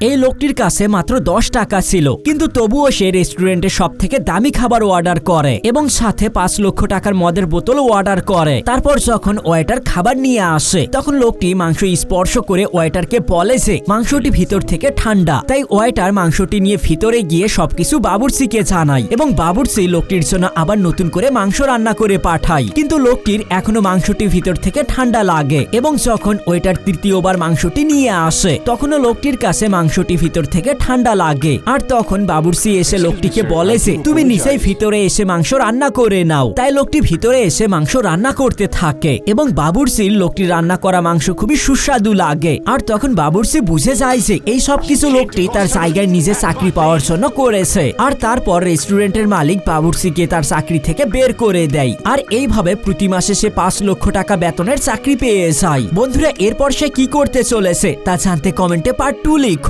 এই লোকটির কাছে মাত্র দশ টাকা ছিল। কিন্তু তবুও সে রেস্টুরেন্টে সব থেকে দামি খাবার অর্ডার করে এবং সাথে পাঁচ লক্ষ টাকার মদের বোতলও অর্ডার করে। তারপর যখন ওয়েটার খাবার নিয়ে আসে, তখন লোকটি মাংস স্পর্শ করে ওয়েটারকে বলে যে, মাংসটি ভিতর থেকে ঠান্ডা। তাই ওয়েটার মাংসটি নিয়ে ভিতরে গিয়ে সবকিছু বাবুরসিকে জানায় এবং বাবুর্চি লোকটির জন্য আবার নতুন করে মাংস রান্না করে পাঠায়। কিন্তু লোকটির এখনও মাংসটি ভিতর থেকে ঠান্ডা লাগে এবং যখন ওয়েটার তৃতীয়বার মাংসটি নিয়ে আসে, তখনও লোকটির কাছে মাংসটি ভিতর থেকে ঠান্ডা লাগে। আর তখন বাবুর্চি এসে লোকটিকে বলে যে তুমি নিচেই ভিতরে এসে মাংস রান্না করে নাও। তাই লোকটি ভিতরে এসে মাংস রান্না করতে থাকে এবং বাবুর্চির লোকটি রান্না করা মাংস খুবই সুস্বাদু লাগে। আর তখন বাবুর্চি বুঝে যায় যে, এই সব কিছু লোকটি তার জায়গায় নিজে চাকরি পাওয়ার জন্য করেছে। আর তারপর রেস্টুরেন্টের মালিক বাবুর্চিকে তার চাকরি থেকে বের করে দেয়। আর এইভাবে প্রতি মাসে সে পাঁচ লক্ষ টাকা বেতনের চাকরি পেয়ে যায়। বন্ধুরা, এরপর সে কি করতে চলেছে তা জানতে কমেন্টে পার্ট টু লিখুন।